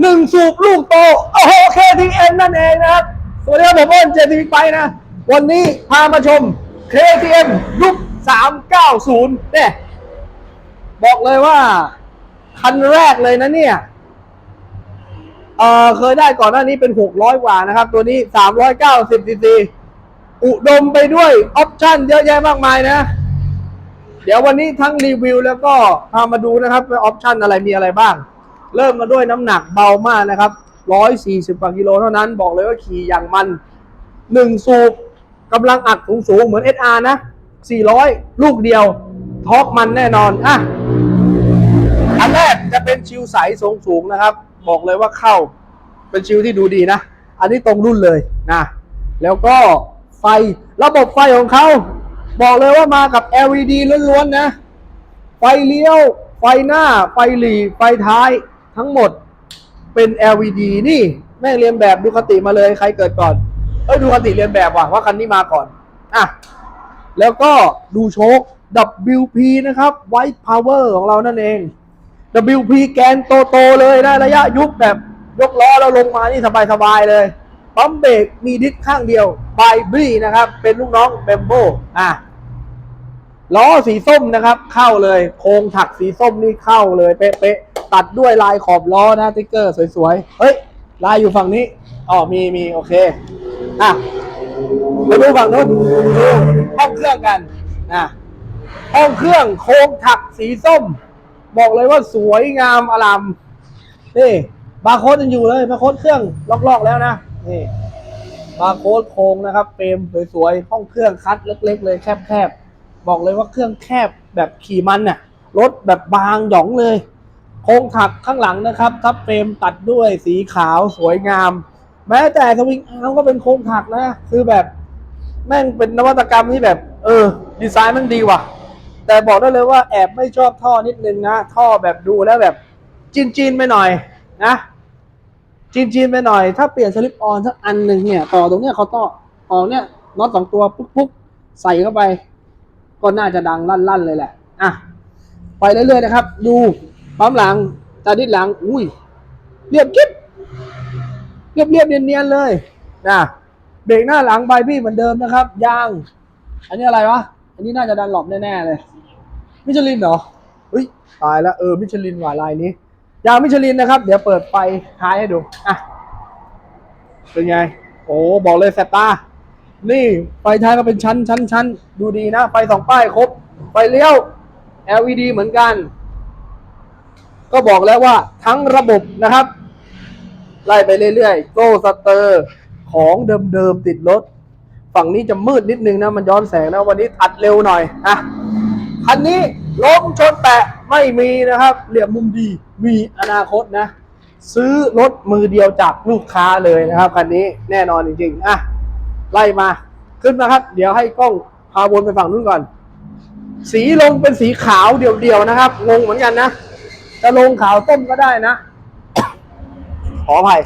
หนึ่งสูบลูกโตโอ้โห KTM นั่นเองนะครับสวัสดีครับผมอ้นเจทีไปนะ วันนี้พามาชม KTM ยุค390เนี่ยบอกเลยว่า คันแรกเลยนะเนี่ยเออเคยได้ก่อนหน้านี้เป็น 600 กว่านะครับ ตัวนี้ 390ซีซีอุดมไปด้วยออปชั่นเยอะแยะมากมายนะ เดี๋ยววันนี้ทั้งรีวิวแล้วก็พามาดูนะครับว่าออปชั่นอะไรมีอะไรบ้าง เริ่มมาด้วยน้ำหนักเบามากนะครับ 140กว่ากิโลเท่านั้นบอกเลยว่าขี่อย่างมัน 1 สูบกำลังอัดสูงสูงๆเหมือน SR นะ 400 ลูกเดียวท็อปมันแน่นอนอะอันแรกจะเป็นชิวใสทรงสูงนะครับ บอกเลยว่าเข้าเป็นชิวที่ดูดีนะ อันนี้ตรงรุ่นเลยนะ แล้วก็ไฟระบบไฟของเขาบอกเลยว่ามากับ LED ล้วนๆนะ ไฟเลี้ยว ไฟหน้า ไฟหลีไฟท้าย ทั้งหมดเป็น LED นี่แม่งเรียนแบบดูคติมาเลยใครเกิดก่อน เอ้ยดูคติเรียนแบบว่ะว่าคันนี้มาก่อน อะ แล้วก็ดูโชค WP นะครับ White Power ของเรานั่นเอง WP แกนโตๆเลยนะระยะยุบแบบยกล้อแล้วลงมานี่สบายๆเลยปั๊มเบรกมีดิสข้างเดียวบายบรีนะครับ เป็นลูกน้องเบมโบอะล้อสีส้มนะครับ เข้าเลย โครงถักสีส้มนี่เข้าเลย เป๊ะๆ ตัดด้วยลายขอบล้อนะติ๊กเกอร์สวยๆ เฮ้ย ลายอยู่ฝั่งนี้อ๋อมีมีโอเค อะมาดูฝั่งนู้นดูห้องเครื่องกันนะห้องเครื่องโครงถักสีส้ม บอกเลยว่าสวยงามอลามนี่บาร์โค้ดยังอยู่เลยบาร์โค้ดเครื่องลอกๆแล้วนะนี่บาร์โค้ดโครงนะครับเฟรมสวยๆห้องเครื่องคัดเล็ก ๆ เลยแคบๆบอกเลยว่าเครื่องแคบแบบขี่มันน่ะรถแบบบางหยองเลย โครงถักข้างหลังนะครับทับเฟรมตัดด้วยสีขาวสวยงาม แม้แต่สวิงอาร์ก็เป็นโครงถักนะ คือแบบแม่งเป็นนวัตกรรมที่แบบ เออ ดีไซน์มันดีว่ะ แต่บอกได้เลยว่าแอบไม่ชอบท่อนิดนึงนะ ท่อแบบดูแล้วแบบจีนจีนๆไปหน่อยนะจีนจีนๆไปหน่อย ถ้าเปลี่ยนสลิปออนสักอันหนึ่งเนี่ย ต่อตรงเนี้ยเขาต่อต่อเนี่ยน็อตสองตัวปุ๊กปุ๊กใส่เข้าไป ก็น่าจะดังลั่นๆเลยแหละ อะ ไปเรื่อยๆนะครับ ดู ปั๊มหลัง ตาดิดหลัง อุ้ย เรียบกิ๊บเรียบเรียบๆเนียนๆเลยนะเบรกหน้าหลังใบพี่เหมือนเดิมนะครับยาง อันนี้อะไรวะ อันนี้น่าจะดันหลบแน่ๆเลย มิชลินเหรอเฮ้ยตายแล้วเออมิชลินหว่ะลายนี้ ยางมิชลินนะครับ เดี๋ยวเปิดไฟท้ายให้ดูอะเป็นไง โอ้บอกเลยแสบตา นี่ไฟท้ายก็เป็นชั้นชั้นชั้นดูดีนะไฟสองป้ายครบไฟเลี้ยว LED เหมือนกัน ก็บอกแล้วว่าทั้งระบบนะครับ ไล่ไปเรื่อยๆโซ่สเตอร์ของเดิมๆติดรถ ฝั่งนี้จะมืดนิดนึงนะ มันย้อนแสงนะ วันนี้อัดเร็วหน่อยอะคันนี้ล้มชนแตะไม่มีนะครับ เหลี่ยมมุมดีมีอนาคตนะ ซื้อรถมือเดียวจากลูกค้าเลยนะครับคันนี้แน่นอนจริงๆอะไล่มาขึ้นมาครับ เดี๋ยวให้กล้องพาวนไปฝั่งนู้นก่อน สีลงเป็นสีขาวเดี่ยวๆนะครับ งงเหมือนกันนะ จะลงขาวต้มก็ได้นะ ขออภัย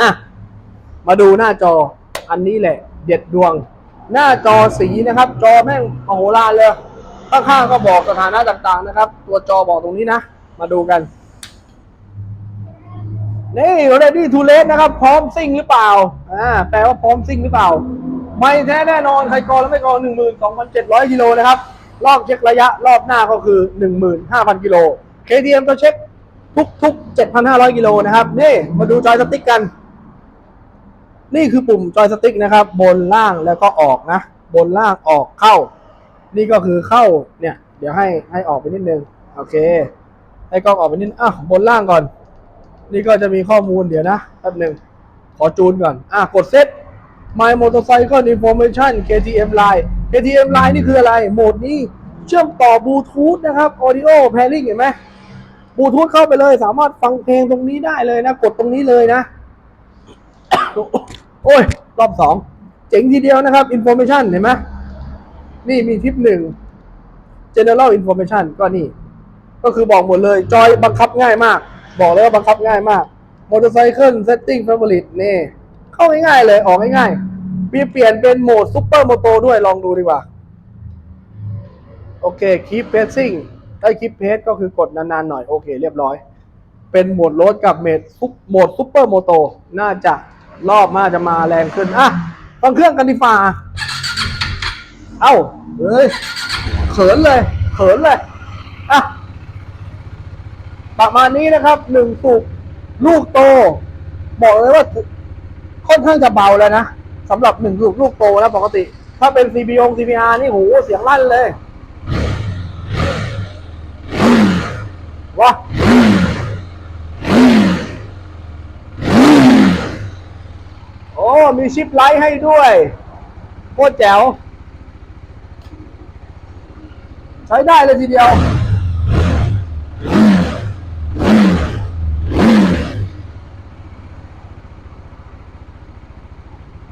อะมาดูหน้าจออันนี้แหละ เด็ดดวง หน้าจอสีนะครับ จอแม่งมโหฬารเลย ข้างๆก็บอกสถานะต่างๆนะครับ ตัวจอบอกตรงนี้นะ มาดูกัน นี่ ready to race นะครับ พร้อมซิ่งหรือเปล่าอ่าแปลว่าพร้อมซิ่งหรือเปล่า ไม่แท้แน่นอนใครกรแล้วไม่กรหนึ่งหมื่นสองพันเจ็ดร้อยกิโลนะครับ รอบเช็คระยะรอบหน้าก็คือหนึ่งหมื่นห้าพันกิโล KTM ก็เช็คทุกทุกเจ็ดพันห้าร้อยกิโลนะครับ นี่มาดูจอยสติ๊กกัน นี่คือปุ่มจอยสติ๊กนะครับ บนล่างแล้วก็ออกนะ บนล่างออกเข้า นี่ก็คือเข้าเนี่ย เดี๋ยวให้ให้ออกไปนิดนึง โอเค ให้กล้องออกไปนิดอะบนล่างก่อน นี่ก็จะมีข้อมูลเดี๋ยวนะแป๊บหนึ่งขอจูนก่อน อะกดเซต My Motorcycle Information KTM Line KTM Line นี่คืออะไร โหมดนี้เชื่อมต่อบลูทูธนะครับ Audio Pairing เห็นไหม บลูทูธเข้าไปเลย สามารถฟังเพลงตรงนี้ได้เลยนะ กดตรงนี้เลยนะ โอ้ย รอบสองเจ๋งทีเดียวนะครับ Information เห็นไหมนี่มีทิปหนึ่ง General Information ก็นี่ ก็คือบอกหมดเลย จอยบังคับง่ายมาก บอกเลยว่าบังคับง่ายมาก Motorcycle Setting Favorite นี่ เข้าง่ายๆเลย ออกง่ายๆมีเปลี่ยนเป็นโหมด Super Moto ด้วยลองดูดีกว่า โอเค Keep ถ้า Keep Pace ก็คือกดนานๆหน่อยโอเคเรียบร้อย เป็นโหมดรถกับเมดซุปโหมดซุปเปอร์โมโตน่าจะรอบน่าจะมาแรงขึ้นอะฟังเครื่องกันดีฟ้าเอ้าเฮ้ยเขินเลย เขินเลยอะประมาณนี้นะครับหนึ่งสูบลูกโต บอกเลยว่าค่อนข้างจะเบาแล้วนะสำหรับหนึ่งลูกลูกโตแล้วปกติ ถ้าเป็น CBO CBR นี่โหเสียงลั่นเลย ว้าโอ้ มีชิปไลท์ให้ด้วยโคตรแจ๋ว ใช้ได้เลยทีเดียว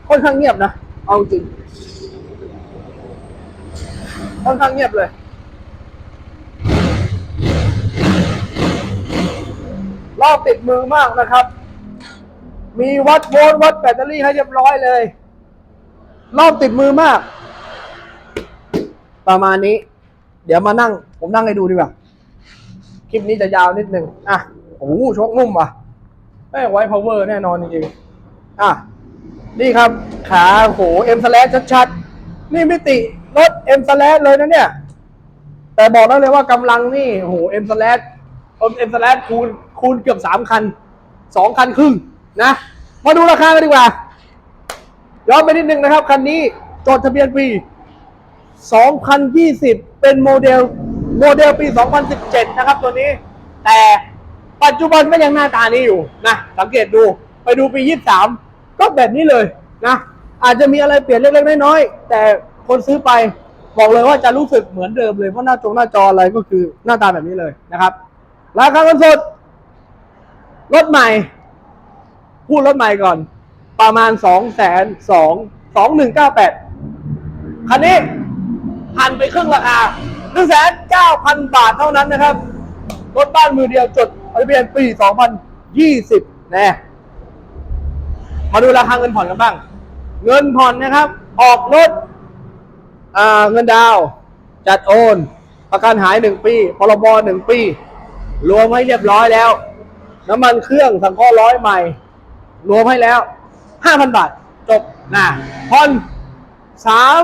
ค่อนข้างเงียบนะ เอาจริง ค่อนข้างเงียบเลย รอบติดมือมากนะครับ มีวัดโวลต์วัดแบตเตอรี่ให้เรียบร้อยเลยรอบติดมือมาก ประมาณนี้ เดี๋ยวมานั่ง ผมนั่งให้ดูดีกว่า คลิปนี้จะยาวนิดนึงอะโอ้โหชกนุ่มว่ะแม่ไว้ power แน่นอนจริงๆอะนี่ครับ ขาโหเอ็มสแลชัดๆ นี่มิติรถเอ็มสแลเลยนะเนี่ย แต่บอกได้เลยว่ากำลังนี่โหเอ็มสแลเอ็มสแลคูณ คูณเกือบสามคันสองคันครึ่งนะ มาดูราคากันดีกว่า ย้อนไปนิดนึงนะครับ คันนี้จดทะเบียนปี 2020 เป็นโมเดลโมเดลปี 2017 นะครับตัวนี้ แต่ปัจจุบันก็ยังหน้าตานี้อยู่นะ สังเกตดูไปดูปี 23 ก็แบบนี้เลยนะ อาจจะมีอะไรเปลี่ยนเล็กๆน้อยๆแต่คนซื้อไปบอกเลยว่าจะรู้สึกเหมือนเดิมเลยเพราะหน้าจงหน้าจออะไรก็คือหน้าตาแบบนี้เลยนะครับ ราคาเงินสด รถใหม่ พูดรถใหม่ก่อน ประมาณสองแสนสองสองหนึ่งเก้าแปดคันนี้หันไปครึ่งราคาหนึ่งแสนเก้าพันบาทเท่านั้นนะครับ รถบ้านมือเดียวจดทะเบียนปีสองพันยี่สิบแน่มาดูราคาเงินผ่อนกันบ้าง เงินผ่อนนะครับ ออกรถเงินดาว จัดโอน ประกันหายหนึ่งปี พรบหนึ่งปี รวมให้เรียบร้อยแล้ว น้ำมันเครื่องสังเคราะห์ร้อยใหม่ รวมให้แล้วห้าพันบาท จบนะผ่อนสาม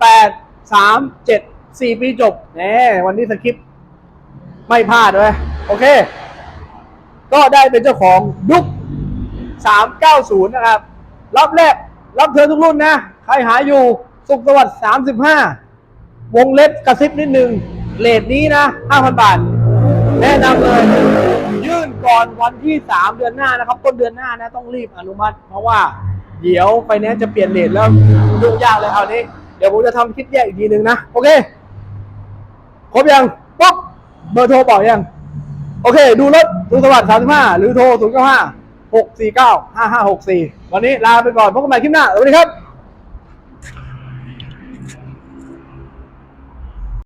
แปดสามเจ็ดสี่ปีจบแหมวันนี้สคริปต์ไม่พลาดเลยโอเค ก็ได้เป็นเจ้าของยุค390 นะครับ รับแรก รับเธอทุกรุ่นนะ ใครหาอยู่ สุขสวัสดิ์35 วงเล็บกระซิบนิดนึงเลทนี้นะ 5,000 บาท แนะนำเลย ยื่นก่อนวันที่ 3 เดือนหน้านะครับ ต้นเดือนหน้านะต้องรีบอนุมัติ เพราะว่าเดี๋ยวไฟแนนซ์จะเปลี่ยนเลทแล้วยุ่งยากเลยคราวนี้ เดี๋ยวผมจะทำคลิปแยกอีกทีหนึ่งนะ โอเค ครบยังปุ๊บเบอร์โทรบอกยัง โอเค ดูรถดูสวัสดิ์35 หรือโทร 0 9 5 6 4 9 5 5 6 4 วันนี้ลาไปก่อนพบกันใหม่คลิปหน้าสวัสดีครับ